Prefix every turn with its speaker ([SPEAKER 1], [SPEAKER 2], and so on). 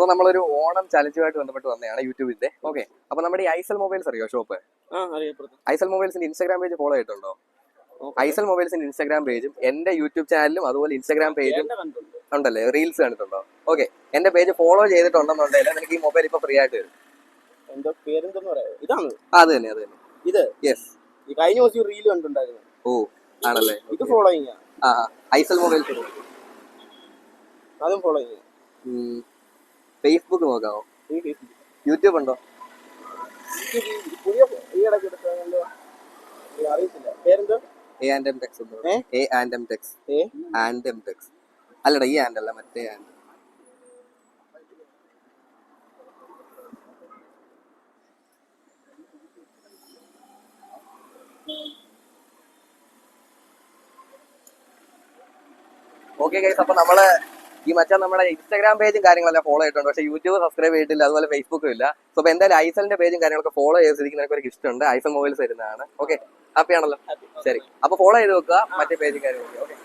[SPEAKER 1] അപ്പോൾ നമ്മളൊരു ഓണം ചലഞ്ചുമായിട്ട് ബന്ധപ്പെട്ട് വന്നതാണ് യൂട്യൂബിന്റെ ഓക്കെ അപ്പോൾ നമ്മുടെ ഈ ഐസൽ മൊബൈൽസ് അറിയോ ഷോപ്പ്? ഐസൽ മൊബൈൽസിന്റെ ഇൻസ്റ്റാഗ്രാം പേജ് ഫോളോ ചെയ്തിട്ടുണ്ടോ? ഐസൽ മൊബൈൽസിന്റെ ഇൻസ്റ്റാഗ്രാം പേജും എന്റെ യൂട്യൂബ് ചാനലും അതുപോലെ ഇൻസ്റ്റാഗ്രാം പേജും ഉണ്ടല്ലേ? റീൽസ് കണ്ടിട്ടുണ്ടോ? ഓക്കെ എന്റെ പേജ് ഫോളോ ചെയ്തിട്ടുണ്ടെന്നുണ്ടെങ്കിൽ നിനക്ക് ഈ മൊബൈൽ ഇപ്പൊ ഫ്രീ ആയിട്ട് വരും.
[SPEAKER 2] ഇതാണ്.
[SPEAKER 1] അത് തന്നെ അത് തന്നെ.
[SPEAKER 2] ഇത്?
[SPEAKER 1] യെസ്
[SPEAKER 2] കഴിഞ്ഞ ദിവസം റീൽ കണ്ടുണ്ടായിരുന്നു
[SPEAKER 1] ഓ ആണല്ലേ?
[SPEAKER 2] ഇത് ഫോളോയിങ്
[SPEAKER 1] ആ. ഐസൽ മൊബൈൽസ്.
[SPEAKER 2] അതും ഫോളോയിങ്
[SPEAKER 1] ഫേസ്ബുക്ക് നോക്കാമോ യൂട്യൂബ് ഉണ്ടോ?
[SPEAKER 2] പുതിയ ഈ ഇടയ്ക്ക് എടുത്തോ അറിയത്തില്ല പേരെന്തോ
[SPEAKER 1] A and M Tex A and M Tex and M Tex അല്ലടാ ഈ ആൻഡ് അല്ല മറ്റേ ആൻഡ് ഓക്കെ ഗൈസ് അപ്പൊ നമ്മൾ ഈ മച്ചാൻ നമ്മുടെ ഇൻസ്റ്റാഗ്രാം പേജും കാര്യങ്ങളെല്ലാം ഫോളോ ചെയ്തിട്ടുണ്ട്. പക്ഷേ യൂട്യൂബ് സബ്സ്ക്രൈബ് ചെയ്തിട്ടില്ല അതുപോലെ ഫേസ്ബുക്കും ഇല്ല. സോ അപ്പോൾ എന്തായാലും ഐസലിന്റെ പേജും കാര്യങ്ങളൊക്കെ ഫോളോ ചെയ്തിരിക്കുന്ന എനിക്ക് ഒരു ഇഷ്ടമുണ്ട് ഐസൽ മൊബൈൽസ് വരുന്നതാണ് ഓക്കെ ഹാപ്പി ആണല്ലോ. ശരി. അപ്പൊ ഫോളോ ചെയ്ത് വെക്കുക മറ്റേ പേജും കാര്യങ്ങളൊക്കെ.